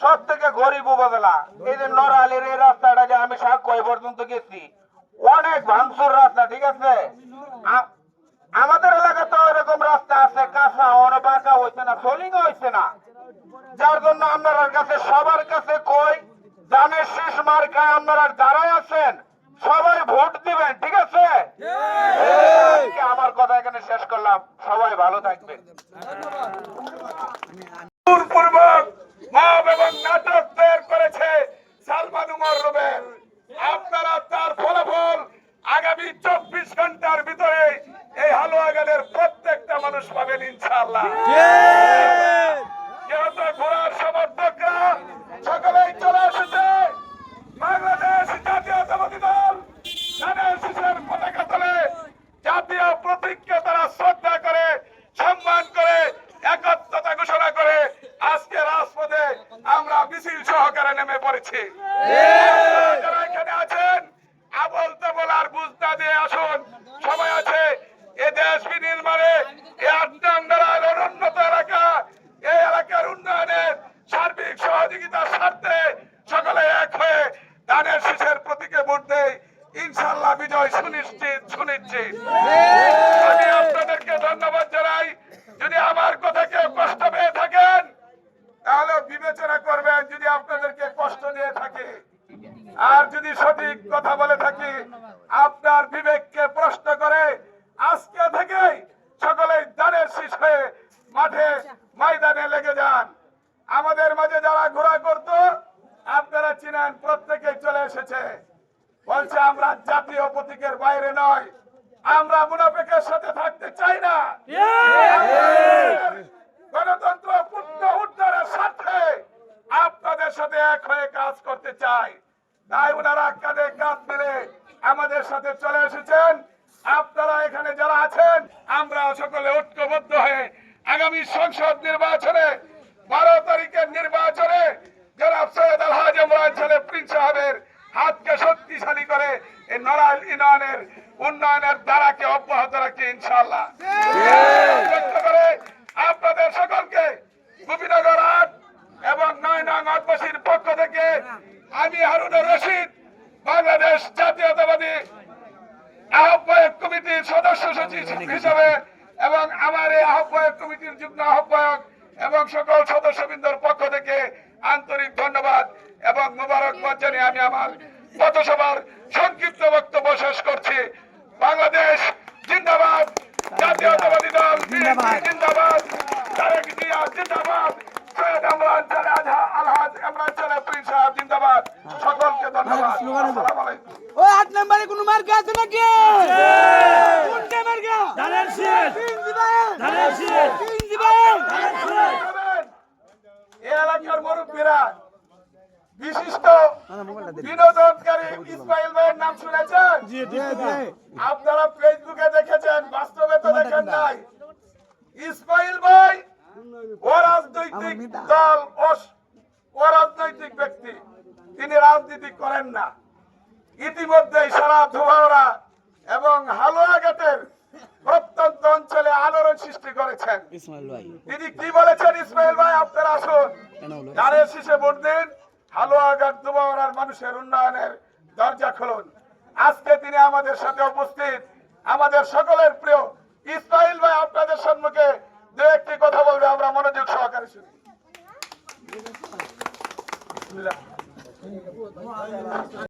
সব থেকে গরিব উপজেলা, এই যে নড়ালের এই রাস্তাটা যে আমি সাক্ষয় পর্যন্ত গেছি, অনেক ভাঙচুর রাস্তা, ঠিক আছে? আমাদের এলাকাতে এরকম রাস্তা আছে, কাঁচা, অনেক বাঁকা হয়েছে না সোলিং হয়েছে না। যার জন্য আপনার কাছে, সবার কাছে আপনারা যারাই আছেন সবাই ভোট দিবেন ঠিক আছে? আমার কথা এখানে শেষ করলাম। সবাই ভালো থাকবেন। মিছিল সহকারে নেমে পড়েছি। এখানে আছেন, আবল তাবল আর বুঝতা দিয়ে আসুন। আছে, এ দেশ বিনির্মাণে, এ আটটাঙ্গার অনুন্নত এলাকা, এই এলাকার উন্নয়নের সার্বিক সহযোগিতার স্বার্থে সকলে এক হয়ে ধানের শীষের প্রতীকে ভোট দেয় ইনশাল্লাহ বিজয় সুনিশ্চিত সুনিশ্চিত আমি আপনাদেরকে ধন্যবাদ জানাই যদি আমার কথা কেউ কষ্ট পেয়ে থাকেন তাহলে বিবেচনা করবেন যদি আপনাদেরকে কষ্ট দিয়ে থাকে আর যদি সঠিক কথা বলে থাকি আপনার বিবেককে প্রশ্ন করে আজকে থেকেই সকলে দানের শীষ হয়ে মাঠে ময়দানে লেগে যান আমাদের মাঝে যারা ঘোরা করত চিনেন প্রত্যেকে চলে এসেছে। বলছে, আমরা জাতীয় প্রতীকের বাইরে নয়। আমরা মুনাফেকের সাথে থাকতে চাই না। গণতন্ত্র পুত্র উদ্ধারের সাথে আপনাদের সাথে এক হয়ে কাজ করতে চাই। তাই ওনারা কাঁধে কাঁধ মিলে আমাদের সাথে চলে এসেছেন। আপনারা এখানে যারা আছেন, আমরা সকলে ঐক্যবদ্ধ হয়ে আগামী সংসদ নির্বাচনে বারো তারিখের নির্বাচনে যারা সৈয়দ আলহাজ ইমরান ছেলে প্রিন্স সাহেবের হাতকে শক্তিশালী করে এই নড়াইল ইউনিয়নের উন্নয়নের দ্বারাকে অব্যাহত রাখি ইনশাল্লাহ আপনাদের সকলকে গোপীনগর আট এবং নয় নং আটবাসীর পক্ষ থেকে আমি হারুনুর রশিদ, বাংলাদেশ জাতীয়তাবাদী আহ্বায়ক কমিটির সদস্য সচিব হিসাবে এবং আমার এই আহ্বায়ক কমিটির যুগ্ম আহ্বায়ক এবং সকল সদস্যবৃন্দর পক্ষ থেকে আন্তরিক ধন্যবাদ এবং মোবারকবাদ জানিয়ে আমি আমার পথসভার সংক্ষিপ্ত বক্তব্য শেষ করছি। বাংলাদেশ জিন্দাবাদ জাতীয়তাবাদী দল জিন্দাবাদ। তারেক জিয়া জিন্দাবাদ সৈয়দ ইমরান চালে আলহাজ ইমরান চালে প্রিন্স সাহেব জিন্দাবাদ। সকলকে ধন্যবাদ। আসসালামু আলাইকুম। ওই আট নম্বরে কোনো মার্কা আছে নাকি কোনটা মার্কা ধানের শীষ তিন দিবেন ধানের শীষ তিন দিবেন এই এলাকার মুরব্বীরা বিশিষ্ট বিনোদনকারী ইসমাইল ভাইয়ের নাম শুনেছেন? আপনারা ফেসবুকে দেখেছেন বাস্তবে তো দেখেন নাই। ইসমাইল ভাই অরাজনৈতিক দল অরাজনৈতিক ব্যক্তি। তিনি রাজনীতি করেন না। ইতিমধ্যেই সারা ধোয়ারা এবং হালুয়াঘাটের প্রত্যন্ত অঞ্চলে আলোড়ন সৃষ্টি করেছেন। ইসমাইল ভাই। তিনি কি বলেছেন ইসমাইল ভাই? আপনারা আসুন। ধানের শীষে ভোট দিন। হালুয়াঘাট দুবাওয়ার মানুষের উন্নয়নের দরজা খুলুন। আজকে তিনি আমাদের সাথে উপস্থিত। আমাদের সকলের প্রিয় ইসমাইল ভাই, আপনাদের সম্মুখে দু একটি কথা বলবে, আমরা মনোযোগ সহকারে শুনি।